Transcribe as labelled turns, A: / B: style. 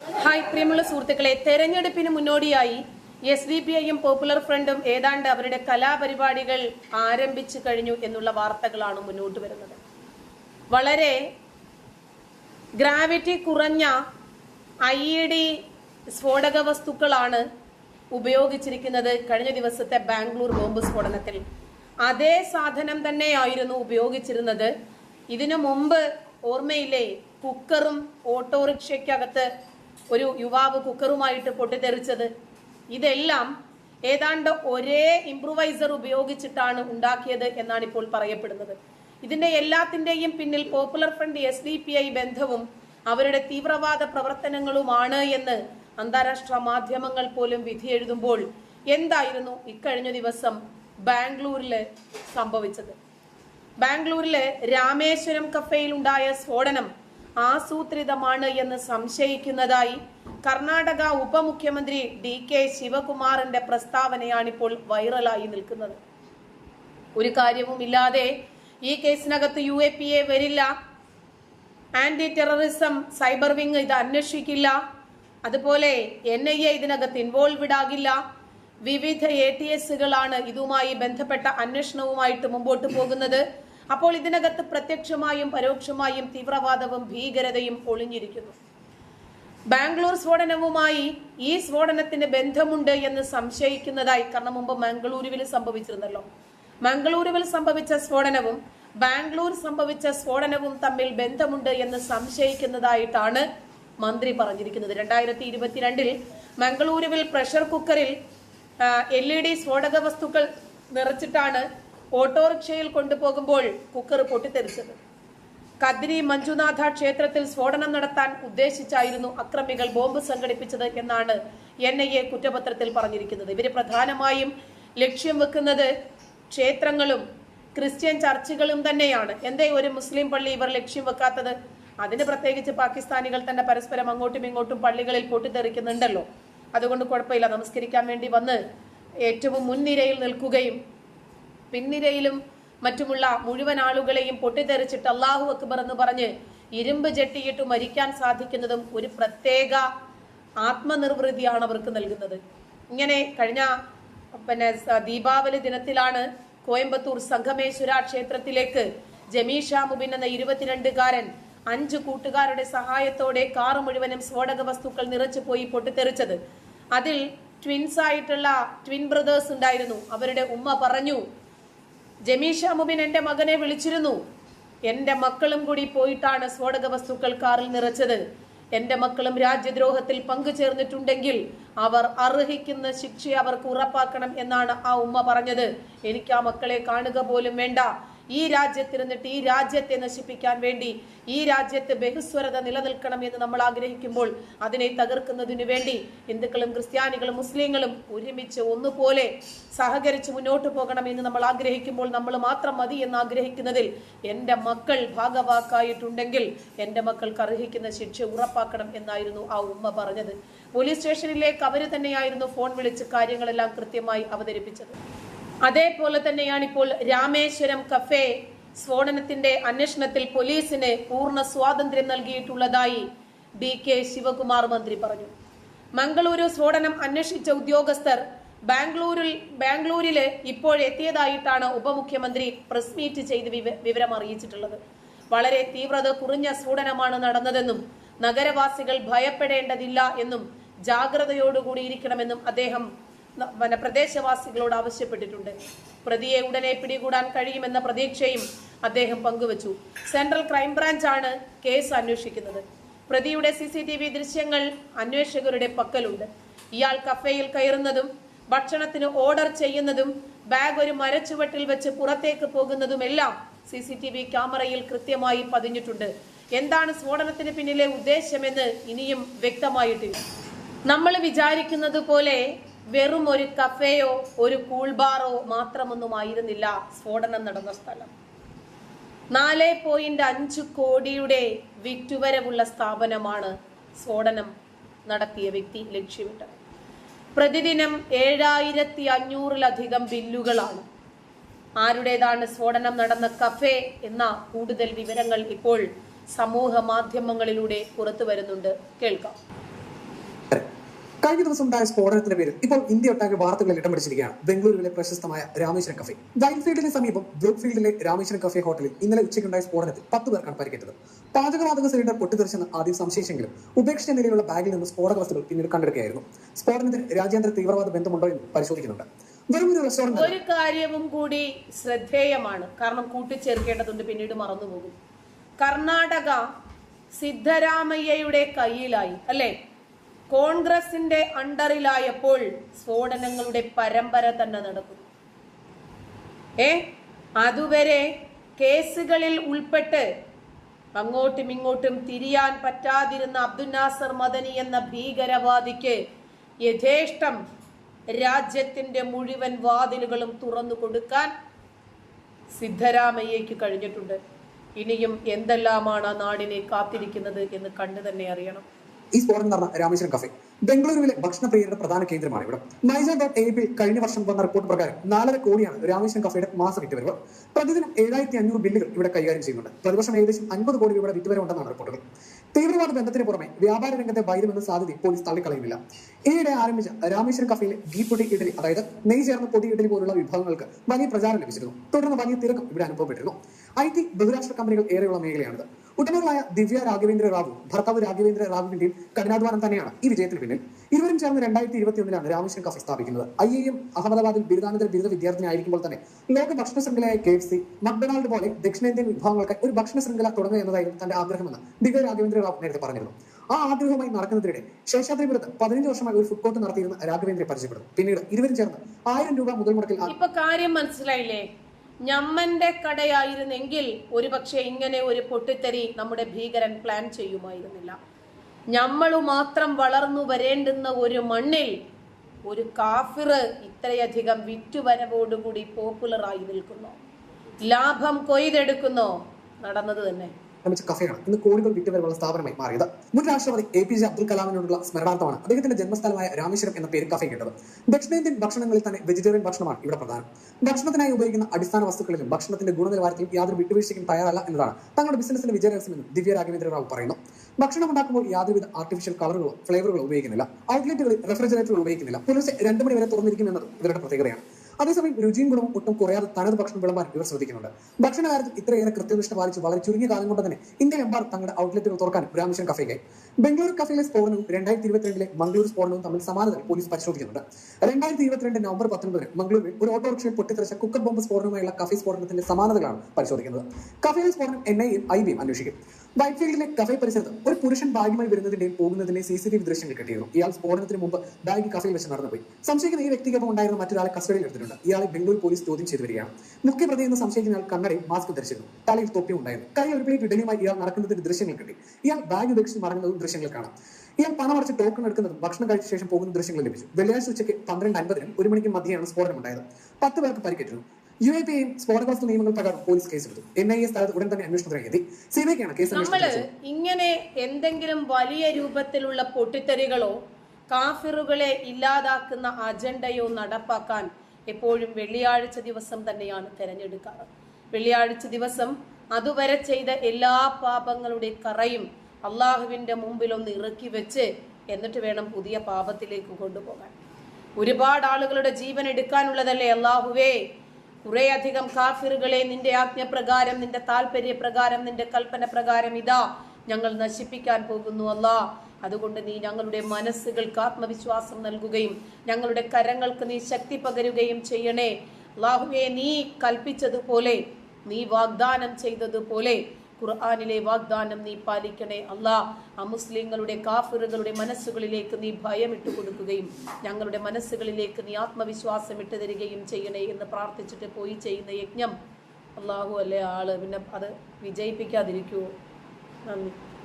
A: Hi പ്രിയമുള്ള സുഹൃത്തുക്കളെ തെരഞ്ഞെടുപ്പിന് മുന്നോടിയായി എസ് ഡി പി ഐയും പോപ്പുലർ ഫ്രണ്ടും ഏതാണ്ട് അവരുടെ കലാപരിപാടികൾ ആരംഭിച്ചു കഴിഞ്ഞു എന്നുള്ള വാർത്തകളാണ് മുന്നോട്ട് വരുന്നത്. വളരെ ഗ്രാവിറ്റി കുറഞ്ഞ ഐ ഇ ഡി സ്ഫോടക വസ്തുക്കളാണ് ഉപയോഗിച്ചിരിക്കുന്നത് കഴിഞ്ഞ ദിവസത്തെ ബാംഗ്ലൂർ ബോംബ് സ്ഫോടനത്തിൽ. അതേ സാധനം തന്നെയായിരുന്നു ഉപയോഗിച്ചിരുന്നത്. ഇതിനു മുമ്പ് ഓർമ്മയില്ലേ കുക്കറും ഓട്ടോറിക്ഷയ്ക്കകത്ത് ഒരു യുവാവ് കുക്കറുമായിട്ട് പൊട്ടിത്തെറിച്ചത്. ഇതെല്ലാം ഏതാണ്ട് ഒരേ ഇംപ്രൂവൈസർ ഉപയോഗിച്ചിട്ടാണ് ഉണ്ടാക്കിയത് എന്നാണ് ഇപ്പോൾ പറയപ്പെടുന്നത്. ഇതിന്റെ എല്ലാത്തിന്റെയും പിന്നിൽ popular front S D P I ബന്ധവും അവരുടെ തീവ്രവാദ പ്രവർത്തനങ്ങളുമാണ് എന്ന് അന്താരാഷ്ട്ര മാധ്യമങ്ങൾ പോലും വിധി എഴുതുമ്പോൾ എന്തായിരുന്നു ഇക്കഴിഞ്ഞ ദിവസം ബാംഗ്ലൂരിൽ സംഭവിച്ചത്? ബാംഗ്ലൂരിലെ രാമേശ്വരം കഫേയിൽ ഉണ്ടായ സ്ഫോടനം ആസൂത്രിതമാണ് എന്ന് സംശയിക്കുന്നതായി കർണാടക ഉപമുഖ്യമന്ത്രി ഡി കെ ശിവകുമാറിന്റെ പ്രസ്താവനയാണിപ്പോൾ വൈറലായി നിൽക്കുന്നത്. ഒരു കാര്യവുമില്ലാതെ ഈ കേസിനകത്ത് യു എ പി എ വരില്ല. ആന്റി ടെററിസം സൈബർ വിങ് ഇത് അന്വേഷിക്കില്ല. അതുപോലെ എൻ ഐ എ ഇതിനകത്ത് ഇൻവോൾവ്ഡ് ആകില്ല വിവിധ എ ടി എസുകളാണ് ഇതുമായി ബന്ധപ്പെട്ട അന്വേഷണവുമായിട്ട് മുമ്പോട്ട് പോകുന്നത്. അപ്പോൾ ഇതിനകത്ത് പ്രത്യക്ഷമായും പരോക്ഷമായും തീവ്രവാദവും ഭീകരതയും ഒളിഞ്ഞിരിക്കുന്നു. ബാംഗ്ലൂർ സ്ഫോടനവുമായി ഈ സ്ഫോടനത്തിന് ബന്ധമുണ്ട് എന്ന് സംശയിക്കുന്നതായി കാരണം മുമ്പ് മംഗളൂരുവിൽ സംഭവിച്ചിരുന്നല്ലോ. മംഗളൂരുവിൽ സംഭവിച്ച സ്ഫോടനവും ബാംഗ്ലൂർ സംഭവിച്ച സ്ഫോടനവും തമ്മിൽ ബന്ധമുണ്ട് എന്ന് സംശയിക്കുന്നതായിട്ടാണ് മന്ത്രി പറഞ്ഞിരിക്കുന്നത്. രണ്ടായിരത്തി ഇരുപത്തിരണ്ടിൽ മംഗളൂരുവിൽ പ്രഷർ കുക്കറിൽ എൽ ഇ ഡി സ്ഫോടക വസ്തുക്കൾ നിറച്ചിട്ടാണ് ഓട്ടോറിക്ഷയിൽ കൊണ്ടുപോകുമ്പോൾ കുക്കർ പൊട്ടിത്തെറിച്ചത്. കദ്രി മഞ്ജുനാഥ ക്ഷേത്രത്തിൽ സ്ഫോടനം നടത്താൻ ഉദ്ദേശിച്ചായിരുന്നു അക്രമികൾ ബോംബ് സംഘടിപ്പിച്ചത് എന്നാണ് എൻ ഐ എ കുറ്റപത്രത്തിൽ പറഞ്ഞിരിക്കുന്നത്. ഇവർ പ്രധാനമായും ലക്ഷ്യം വെക്കുന്നത് ക്ഷേത്രങ്ങളും ക്രിസ്ത്യൻ ചർച്ചുകളും തന്നെയാണ്. എന്തേ ഒരു മുസ്ലിം പള്ളി ഇവർ ലക്ഷ്യം വെക്കാത്തത്? അതിന് പ്രത്യേകിച്ച് പാകിസ്ഥാനികൾ തന്നെ പരസ്പരം അങ്ങോട്ടും ഇങ്ങോട്ടും പള്ളികളിൽ പൊട്ടിത്തെറിക്കുന്നുണ്ടല്ലോ. അതുകൊണ്ട് കുഴപ്പമില്ല. നമസ്കരിക്കാൻ വേണ്ടി വന്ന് ഏറ്റവും മുൻനിരയിൽ നിൽക്കുകയും പിൻനിരയിലും മറ്റുമുള്ള മുഴുവൻ ആളുകളെയും പൊട്ടിത്തെറിച്ചിട്ട് അള്ളാഹു അക്ബർ എന്ന് പറഞ്ഞ് ഇരുമ്പ് ചെട്ടിയിട്ട് മരിക്കാൻ സാധിക്കുന്നതും ഒരു പ്രത്യേക ആത്മനിർവൃതിയാണ് അവർക്ക് നൽകുന്നത്. ഇങ്ങനെ കഴിഞ്ഞ പിന്നെ ദീപാവലി ദിനത്തിലാണ് കോയമ്പത്തൂർ സംഗമേശ്വര ക്ഷേത്രത്തിലേക്ക് ജമീഷ മുബിൻ എന്ന ഇരുപത്തിരണ്ടുകാരൻ അഞ്ച് കൂട്ടുകാരുടെ സഹായത്തോടെ കാറ് മുഴുവനും സ്ഫോടക വസ്തുക്കൾ നിറച്ചു പോയി പൊട്ടിത്തെറിച്ചത്. അതിൽ ട്വിൻസ് ആയിട്ടുള്ള ട്വിൻ ബ്രദേഴ്സ് ഉണ്ടായിരുന്നു. അവരുടെ ഉമ്മ പറഞ്ഞു ജമീഷ മുബിൻ എന്റെ മകനെ വിളിച്ചിരുന്നു. എന്റെ മക്കളും കൂടി പോയിട്ടാണ് സ്ഫോടക വസ്തുക്കൾ കാറിൽ നിറച്ചത്. എന്റെ മക്കളും രാജ്യദ്രോഹത്തിൽ പങ്കുചേർന്നിട്ടുണ്ടെങ്കിൽ അവർ അർഹിക്കുന്ന ശിക്ഷ അവർക്ക് ഉറപ്പാക്കണം എന്നാണ് ആ ഉമ്മ പറഞ്ഞത്. എനിക്ക് ആ മക്കളെ കാണുക പോലും വേണ്ട. ഈ രാജ്യത്തിരുന്നിട്ട് ഈ രാജ്യത്തെ നശിപ്പിക്കാൻ വേണ്ടി ഈ രാജ്യത്ത് ബഹുസ്വരത നിലനിൽക്കണം എന്ന് നമ്മൾ ആഗ്രഹിക്കുമ്പോൾ അതിനെ തകർക്കുന്നതിനു വേണ്ടി ഹിന്ദുക്കളും ക്രിസ്ത്യാനികളും മുസ്ലിങ്ങളും ഒരുമിച്ച് ഒന്നുപോലെ സഹകരിച്ച് മുന്നോട്ട് പോകണം എന്ന് നമ്മൾ ആഗ്രഹിക്കുമ്പോൾ നമ്മൾ മാത്രം മതി എന്ന് ആഗ്രഹിക്കുന്നതിൽ എന്റെ മക്കൾ ഭാഗവാക്കായിട്ടുണ്ടെങ്കിൽ എന്റെ മക്കൾക്ക് അർഹിക്കുന്ന ശിക്ഷ ഉറപ്പാക്കണം എന്നായിരുന്നു ആ ഉമ്മ പറഞ്ഞത്. പോലീസ് സ്റ്റേഷനിലേക്ക് അവർ തന്നെയായിരുന്നു ഫോൺ വിളിച്ച് കാര്യങ്ങളെല്ലാം കൃത്യമായി അവതരിപ്പിച്ചത്. അതേപോലെ തന്നെയാണ് ഇപ്പോൾ രാമേശ്വരം കഫേ സ്ഫോടനത്തിന്റെ അന്വേഷണത്തിൽ പോലീസിന് പൂർണ സ്വാതന്ത്ര്യം നൽകിയിട്ടുള്ളതായി ഡി കെ ശിവകുമാർ മന്ത്രി പറഞ്ഞു. മംഗളൂരു സ്ഫോടനം അന്വേഷിച്ച ഉദ്യോഗസ്ഥർ ബാംഗ്ലൂരിൽ ബാംഗ്ലൂരിൽ ഇപ്പോഴെത്തിയതായിട്ടാണ് ഉപമുഖ്യമന്ത്രി പ്രസ് മീറ്റ് ചെയ്ത് വിവ- വിവരം അറിയിച്ചിട്ടുള്ളത്. വളരെ തീവ്രത കുറഞ്ഞ സ്ഫോടനമാണ് നടന്നതെന്നും നഗരവാസികൾ ഭയപ്പെടേണ്ടതില്ല എന്നും ജാഗ്രതയോടുകൂടി ഇരിക്കണമെന്നും അദ്ദേഹം ന- പിന്നെ പ്രദേശവാസികളോട് ആവശ്യപ്പെട്ടിട്ടുണ്ട്. പ്രതിയെ ഉടനെ പിടികൂടാൻ കഴിയുമെന്ന പ്രതീക്ഷയും അദ്ദേഹം പങ്കുവച്ചു. സെൻട്രൽ ക്രൈംബ്രാഞ്ചാണ് കേസ് അന്വേഷിക്കുന്നത്. പ്രതിയുടെ സി സി ടി വി ദൃശ്യങ്ങൾ അന്വേഷകരുടെ പക്കലുണ്ട്. ഇയാൾ കഫേയിൽ കയറുന്നതും ഭക്ഷണത്തിന് ഓർഡർ ചെയ്യുന്നതും ബാഗ് ഒരു മരച്ചുവട്ടിൽ വെച്ച് പുറത്തേക്ക് പോകുന്നതുമെല്ലാം സി സി ടി വി ക്യാമറയിൽ കൃത്യമായി പതിഞ്ഞിട്ടുണ്ട്. എന്താണ് സ്ഫോടനത്തിന് പിന്നിലെ ഉദ്ദേശമെന്ന് ഇനിയും വ്യക്തമായിട്ടില്ല. നമ്മൾ വിചാരിക്കുന്നത് പോലെ വെറും ഒരു കഫേയോ ഒരു കൂൾ ബാറോ മാത്രമൊന്നും ആയിരുന്നില്ല സ്ഫോടനം നടന്ന സ്ഥലം. നാല് പോയിന്റ് അഞ്ച് കോടിയുടെ വിറ്റുവരവുള്ള സ്ഥാപനമാണ് സ്ഫോടനം നടത്തിയ വ്യക്തി ലക്ഷ്യമിട്ടത്. പ്രതിദിനം ഏഴായിരത്തി അഞ്ഞൂറിലധികം ബില്ലുകളാണ്. ആരുടേതാണ് സ്ഫോടനം നടന്ന കഫേ എന്ന കൂടുതൽ വിവരങ്ങൾ ഇപ്പോൾ സമൂഹ മാധ്യമങ്ങളിലൂടെ പുറത്തു വരുന്നുണ്ട് കേൾക്കാം.
B: കഴിഞ്ഞ ദിവസം ഉണ്ടായ സ്ഫോടനത്തിന്റെ പേരിൽ ഇപ്പോൾ ഇന്ത്യ ഒട്ടാകെ വാർത്തകളിൽ ഇടം പിടിച്ചിരിക്കുകയാണ്. ബംഗളൂരുവിലെ പ്രശസ്തമായ രാമേശ്വരം കഫേ വൈൽഫീൽഡിന് സമീപം ബ്രൂക്ക്ഫീൽഡിലെ രാമേശ്വരം കഫേ ഹോട്ടലിൽ ഇന്നലെ ഉച്ചയ്ക്കുണ്ടായ സ്ഫോടനത്തിൽ പത്ത് പേർക്കാണ് പരിക്കേറ്റത്. പാചകവാതക സിലിണ്ടർ പൊട്ടിത്തെറിച്ചെന്ന് ആദ്യം സംശയിച്ചെങ്കിലും ഉപേക്ഷിച്ച നിലയിലുള്ള ബാഗിൽ നിന്ന് സ്ഫോടക വസ്തുക്കൾ പിന്നീട് കണ്ടെടുക്കുകയായിരുന്നു. സ്ഫോടനത്തിന് രാജ്യാന്തര തീവ്രവാദ ബന്ധമുണ്ടോ എന്ന് പരിശോധിക്കുന്നുണ്ട്. ഒരു
A: കാര്യവും കൂടി ശ്രദ്ധേയമാണ്. കാരണം കൂട്ടിച്ചേർക്കേണ്ടതുണ്ട് പിന്നീട് മറന്നുപോകും. കർണാടക സിദ്ധരാമയ്യയുടെ കയ്യിലായി അല്ലെ? കോൺഗ്രസിന്റെ അണ്ടറിലായപ്പോൾ സ്ഫോടനങ്ങളുടെ പരമ്പര തന്നെ നടക്കുന്നു. ഏ? അതുവരെ കേസുകളിൽ ഉൾപ്പെട്ട് അങ്ങോട്ടും ഇങ്ങോട്ടും തിരിയാൻ പറ്റാതിരുന്ന അബ്ദുൽ നാസർ മദനി എന്ന ഭീകരവാദിക്ക് യഥേഷ്ടം രാജ്യത്തിന്റെ മുഴുവൻ വാതിലുകളും തുറന്നു കൊടുക്കാൻ സിദ്ധരാമയ്യയ്ക്ക് കഴിഞ്ഞിട്ടുണ്ട്. ഇനിയും എന്തെല്ലാമാണ് ആ നാടിനെ കാത്തിരിക്കുന്നത് എന്ന് കണ്ടു തന്നെ അറിയണം.
B: ഈ സ്ഫോടനം നടന്ന രാമേശ്വരം കഫേ ബംഗളൂരുവിലെ ഭക്ഷണപ്രിയരുടെ പ്രധാന കേന്ദ്രമാണ് ഇവിടെ. നൈജർ ഡോട്ട് എ ബിൽ കഴിഞ്ഞ വർഷം വന്ന റിപ്പോർട്ട് പ്രകാരം നാലര കോടിയാണ് രാമേശ്വരം കഫയുടെ മാസ വിറ്റുവരവ് പ്രതിദിനം ഏഴായിരത്തി അഞ്ഞൂറ് ബില്ലുകൾ ഇവിടെ കൈകാര്യം ചെയ്യുന്നുണ്ട്. പ്രതിവർഷം ഏകദേശം അൻപത് കോടി രൂപയുടെ വിറ്റുവരവുണ്ടെന്നാണ് റിപ്പോർട്ടുകൾ തീവ്രവാദ ബന്ധത്തിന് പുറമെ വ്യാപാര രംഗത്തെ വൈരമെന്ന സാധ്യത പോലീസ് തള്ളിക്കളയുന്നില്ല. ഈയിടെ ആരംഭിച്ച രാമേശ്വരം കഫയിലെ ഗീ പൊടി ഇഡലി അതായത് നെയ് ചേർന്ന പൊടി ഇഡലി പോലുള്ള വിഭവങ്ങൾക്ക് വലിയ പ്രചാരം ലഭിച്ചിരുന്നു. തുടർന്ന് വലിയ തിരക്കും ഇവിടെ അനുഭവപ്പെട്ടിരുന്നു. ഐ ടി ബഹുരാഷ്ട്ര കമ്പനികൾ ഏറെയുള്ള മേഖലയാണിത്. ഉടമകളായ ദിവ്യ രാഘവേന്ദ്ര റാവു ഭർത്താവ് രാഘവേന്ദ്ര റാവുവിന്റെയും കഠിനാധ്വാനം തന്നെയാണ് ഈ വിജയത്തിന് പിന്നിൽ. ഇരുവരും ചേർന്ന് രണ്ടായിരത്തി ഇരുപത്തി ഒന്നിലാണ് രാമേശ്വരം കഫേ സ്ഥാപിക്കുന്നത്. ഐ എം അഹമ്മദാബാദിൽ ബിരുദാനന്തര ബിരുദ വിദ്യാർത്ഥിനിയായിരിക്കുമ്പോൾ തന്നെ ലോക ഭക്ഷണ ശൃംഖലയായ കെ എഫ് സി മക്ഡൊണാൾഡ് പോലെ ദക്ഷിണേന്ത്യൻ വിഭവങ്ങൾക്ക് ഒരു ഭക്ഷണ ശൃംഖല തുടങ്ങുക എന്നതായിരുന്നു തന്റെ ആഗ്രഹമെന്ന് ദിവ്യ രാഘവേന്ദ്ര റാവു നേരത്തെ പറഞ്ഞിരുന്നു. ആ ആഗ്രഹവുമായി നടക്കുന്നതിനിടെ ശേഷാദ്രിപുരത്ത് പതിനഞ്ച് വർഷമായി ഒരു ഫുഡ് കോർട്ട് നടത്തിയിരുന്ന രാഘവേന്ദ്രയെ പരിചയപ്പെടുന്നു. പിന്നീട് ഇരുവരും ചേർന്ന് ആയിരം രൂപ മുതൽ മുടക്കിൽ
A: ഇപ്പൊ കാര്യം മനസ്സിലായില്ലേ? ഞമ്മന്റെ കടയായിരുന്നെങ്കിൽ ഒരുപക്ഷെ ഇങ്ങനെ ഒരു പൊട്ടിത്തെറി നമ്മുടെ ഭീകരൻ പ്ലാൻ ചെയ്യുമായിരുന്നില്ല. നമ്മൾ മാത്രം വളർന്നു വരേണ്ടുന്ന ഒരു മണ്ണിൽ ഒരു കാഫിർ ഇത്രയധികം വിറ്റുവരവോടുകൂടി പോപ്പുലറായി നിൽക്കുന്നു. ലാഭം കൊയ്തെടുക്കുന്നു. നടന്നത് തന്നെ.
B: നിർമ്മിച്ച കഫേയാണ് ഇന്ന് കോടികൾ വിറ്റുവരവുള്ള സ്ഥാപനമായി മാറിയത്. മുൻ രാഷ്ട്രപതി എ പി ജെ അബ്ദുൽ കലാമിനോടുള്ള സ്മരണാർത്ഥമാണ് അദ്ദേഹത്തിന്റെ ജന്മസ്ഥലമായ രാമേശ്വരം എന്ന പേര് കഫേ കേട്ടത് ദക്ഷിണേന്ത്യൻ ഭക്ഷണങ്ങളിൽ തന്നെ വെജിറ്റേറിയൻ ഭക്ഷണമാണ് ഇവിടെ പ്രധാനം. ഭക്ഷണത്തിനായി ഉപയോഗിക്കുന്ന അടിസ്ഥാന വസ്തുക്കളിലും ഭക്ഷണത്തിന്റെ ഗുണനിലവാരത്തിലും യാതൊരു വിട്ടുവീഴ്ചയ്ക്കും തയ്യാറല്ല എന്നതാണ് തങ്ങളുടെ ബിസിനസിന്റെ വിജയരഹസ്യമെന്ന് ദിവ്യ രാഘവേന്ദ്ര റാവു പറയുന്നു. ഭക്ഷണം ഉണ്ടാക്കുമ്പോൾ യാതൊരുവിധ ആർട്ടിഫിഷ്യൽ കളറുകളോ ഫ്ലേവറുകളോ ഉപയോഗിക്കുന്നില്ല. ഔട്ട്ലെറ്റുകളിൽ റെഫ്രിജറേറ്ററുകൾ ഉപയോഗിക്കുന്നില്ല. പുലർച്ചെ രണ്ട് മണി വരെ തുറന്നിരിക്കുന്നു എന്നത് ഇവരുടെ പ്രത്യേകതയാണ്. അതേസമയം രുചിയും ഗുണവും ഒട്ടും കുറയാതെ തനത് ഭക്ഷണം വിളമ്പാൻ ഇവർ ശ്രദ്ധിക്കുന്നുണ്ട്. ഭക്ഷണ കാര്യത്തിൽ ഇത്രയേറെ കൃത്യനിഷ്ഠ പാലിച്ച് വളരെ ചുരുങ്ങിയ കാലം കൊണ്ട് തന്നെ ഇന്ത്യയിലെമ്പാടും തങ്ങളുടെ ഔട്ട്ലെറ്റുകൾ തുറക്കാൻ രാമേശ്വരം കഫേക്കായി ബംഗളൂരു കഫേയിലെ സ്ഫോടനവും രണ്ടായിരത്തി ഇരുപത്തിരണ്ടിലെ മംഗളൂരു സ്ഫോടനവും തമ്മിൽ സമാനതകൾ പോലീസ് പരിശോധിക്കുന്നുണ്ട്. രണ്ടായിരത്തി ഇരുപത്തിരണ്ട് നവംബർ പത്തൊൻപതിന് മംഗളൂരിൽ ഒരു ഓട്ടോറിക്ഷയിൽ പൊട്ടിത്തെറിച്ച കുക്കർ ബോംബ് സ്ഫോടനവുമായുള്ള കഫേ സ്ഫോടനത്തിന്റെ സമാനതകളാണ് പരിശോധിക്കുന്നത്. കഫേയിലെ സ്ഫോടനം എൻ ഐ എം ഐ ബിയും അന്വേഷിക്കും. വൈറ്റ്ഫീൽഡിലെ കഫേ പരിസരത്ത് ഒരു പുരുഷൻ ബാഗുമായി വരുന്നതിന്റെയും പോകുന്നതിന്റെയും സി സി ടി വി ദൃശ്യങ്ങൾ കിട്ടിയിരുന്നു. ഇയാൾ സ്ഫോടനത്തിന് മുമ്പ് ബാഗ് കഫയിൽ വെച്ച് നടന്നുപോയി. സംശയിക്കുന്ന ഈ വ്യക്തിക്കൊപ്പം ഉണ്ടായിരുന്ന മറ്റൊരാളെ കസ്റ്റഡിയിൽ എടുത്തിട്ടുണ്ട്. ഇയാളെ ബംഗളൂരു പോലീസ് ചോദ്യം ചെയ്തു വരികയാണ്. മുഖ്യപ്രതി എന്ന് സംശയിക്കുന്ന കണ്ണടയും മാസ്ക് ധരിച്ചിരുന്നു. തലയിൽ തൊപ്പി ഉണ്ടായിരുന്നു. കൈ ഒരു പ്ലേറ്റ് ഇഡലിയുമായി ഇയാൾ നടക്കുന്നതിന്റെ ദൃശ്യങ്ങൾ കിട്ടി ഇയാൾ ബാഗ് ഉപേക്ഷിച്ച് മറങ്ങുന്നതും ദൃശ്യങ്ങൾ കാണാം. ഇയാൾ പണം അടച്ച് ടോക്കൺ എടുക്കുന്നതും ഭക്ഷണം കഴിച്ച ശേഷം പോകുന്ന ദൃശ്യങ്ങൾ ലഭിച്ചു. വെള്ളിയാഴ്ച ഉച്ചയ്ക്ക് പന്ത്രണ്ട് അൻപതിനും ഒരു മണിക്കും മധ്യയാണ് സ്ഫോടനം ഉണ്ടായത് പത്ത് പേർക്ക് പരിക്കേറ്റിരുന്നു. യു എ പി എയും സ്ഫോടക വസ്തു നിയമങ്ങൾ പ്രകാരം പോലീസ് കേസെടുത്തു. എൻ ഐ എ സ്ഥലത്ത് ഉടൻ തന്നെ അന്വേഷണത്തിനായി എത്തി സിബിഐക്കാണ് കേസ് നമ്മൾ
A: ഇങ്ങനെ എന്തെങ്കിലും വലിയ രൂപത്തിലുള്ള പൊട്ടിത്തെറികളോ കാഫിറുകളെ ഇല്ലാതാക്കുന്ന അജണ്ടയോ നടപ്പാക്കാൻ എപ്പോഴും വെള്ളിയാഴ്ച ദിവസം തന്നെയാണ് തിരഞ്ഞെടുക്കാറ്. വെള്ളിയാഴ്ച ദിവസം അതുവരെ ചെയ്ത എല്ലാ പാപങ്ങളുടെ കറയും അള്ളാഹുവിന്റെ മുമ്പിൽ ഒന്ന് ഇറക്കി വെച്ച് എന്നിട്ട് വേണം പുതിയ പാപത്തിലേക്ക് കൊണ്ടുപോകാൻ. ഒരുപാട് ആളുകളുടെ ജീവൻ എടുക്കാനുള്ളതല്ലേ അള്ളാഹുവേ? കുറെ അധികം കാഫിറുകളെ നിന്റെ ആജ്ഞപ്രകാരം നിന്റെ താല്പര്യപ്രകാരം നിന്റെ കൽപ്പന പ്രകാരം ഇതാ ഞങ്ങൾ നശിപ്പിക്കാൻ പോകുന്നു അല്ല. അതുകൊണ്ട് നീ ഞങ്ങളുടെ മനസ്സുകൾക്ക് ആത്മവിശ്വാസം നൽകുകയും ഞങ്ങളുടെ കരങ്ങൾക്ക് നീ ശക്തി പകരുകയും ചെയ്യണേ. അള്ളാഹുവെ നീ കൽപ്പിച്ചതുപോലെ നീ വാഗ്ദാനം ചെയ്തതുപോലെ ഖുർആാനിലെ വാഗ്ദാനം നീ പാലിക്കണേ അല്ലാ. അമുസ്ലിങ്ങളുടെ കാഫിറുകളുടെ മനസ്സുകളിലേക്ക് നീ ഭയമിട്ട് കൊടുക്കുകയും ഞങ്ങളുടെ മനസ്സുകളിലേക്ക് നീ ആത്മവിശ്വാസം ഇട്ടു തരികയും ചെയ്യണേ എന്ന് പ്രാർത്ഥിച്ചിട്ട് പോയി ചെയ്യുന്ന യജ്ഞം. അള്ളാഹു അല്ലേ ആൾ. പിന്നെ അത് വിജയിപ്പിക്കാതിരിക്കുവോ? നന്ദി.